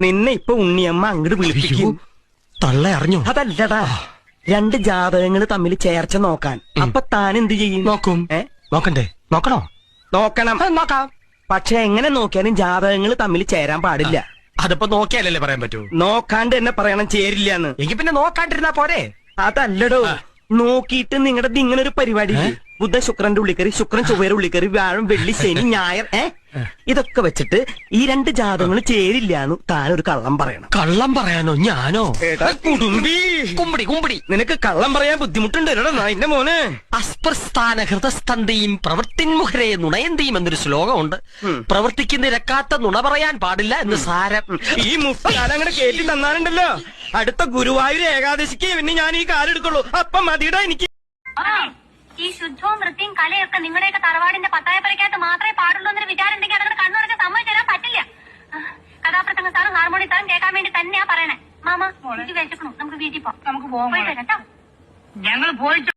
നിന്നെ ഇപ്പൊ ഉണ്ണിയമ്മ അങ്ങോട്ട് വിളിപ്പിക്കും. തള്ള അറിഞ്ഞു? അതല്ലടാ രണ്ട് ജാതകങ്ങൾ തമ്മിൽ ചേർച്ച നോക്കാൻ. അപ്പൊ താൻ എന്ത് ചെയ്യും? നോക്കും. നോക്കണ്ടേ? നോക്കണോ? നോക്കണം. നോക്കാം. പക്ഷെ എങ്ങനെ നോക്കിയാലും ജാതകങ്ങൾ തമ്മിൽ ചേരാൻ പാടില്ല. അതിപ്പോ നോക്കിയാലല്ലേ പറയാൻ പറ്റൂ? നോക്കാണ്ട് എന്നെ പറയണം ചേരില്ല എന്ന് എനിക്ക് പിന്നെ നോക്കാണ്ടിരുന്നാ പോരെ? അതല്ലടോ. നോക്കിയിട്ട് നിങ്ങളുടെ ഇങ്ങനെ ഒരു പരിപാടി? ബുധ ശുക്രന്റെ ഉള്ളിക്കറി ശുക്രൻ ചൊവ്വയുടെ ഉള്ളിക്കറി വ്യാഴം വെള്ളി ശനി ഞായർ ഏ? ഇതൊക്കെ വെച്ചിട്ട് ഈ രണ്ട് ജാതകങ്ങൾ ചേരില്ലാന്ന് താനൊരു ഒരു കള്ളം പറയണം. കള്ളം പറയാനോ? ഞാനോ? എടാ കുടുംബി. കുമ്പടി കുമ്പടി. നിനക്ക് കള്ളം പറയാൻ ബുദ്ധിമുട്ടുണ്ട്. എന്റെ മോന് മോനെ. അസ്പ്രസ്ഥാന ഹൃദസ്തന്തയും പ്രവൃത്തിൻമുഖരെ നുണയന്തിയും എന്നൊരു ശ്ലോകമുണ്ട്. പ്രവർത്തിക്കുന്ന രക്കാത്ത നുണ പറയാൻ പാടില്ല എന്ന് സാരം. ഈ മുട്ടങ്ങനെ അങ്ങനെ കേട്ടി തന്നാനുണ്ടല്ലോ അടുത്ത ഗുരുവായൂർ ഏകാദശിക്ക് പിന്നെ ഞാൻ ഈ കാലെടുക്കുള്ളൂ. അപ്പം മതിയുടെ എനിക്ക്. ആ, ഈ ശുദ്ധവും വൃത്തിയും കലയൊക്കെ നിങ്ങളുടെയൊക്കെ തറവാടിന്റെ പത്തായപ്പരക്കകത്ത് മാത്രമേ പാടുള്ളൂ എന്നൊരു വിചാരം ഉണ്ടെങ്കിൽ അതങ്ങനെ കണ്ണുറച്ച് സമ്മതിച്ചു തരാൻ പറ്റില്ല. കഥാപ്രസംഗ സാറും ഹാർമോണി സാറും കേൾക്കാൻ വേണ്ടി തന്നെയാ പറയണേ. മാമ വിശക്കണു നമുക്ക് വീട്ടിൽ പോവാം നമുക്ക് പോകാം കേട്ടോ. ഞങ്ങൾ പോയിട്ട്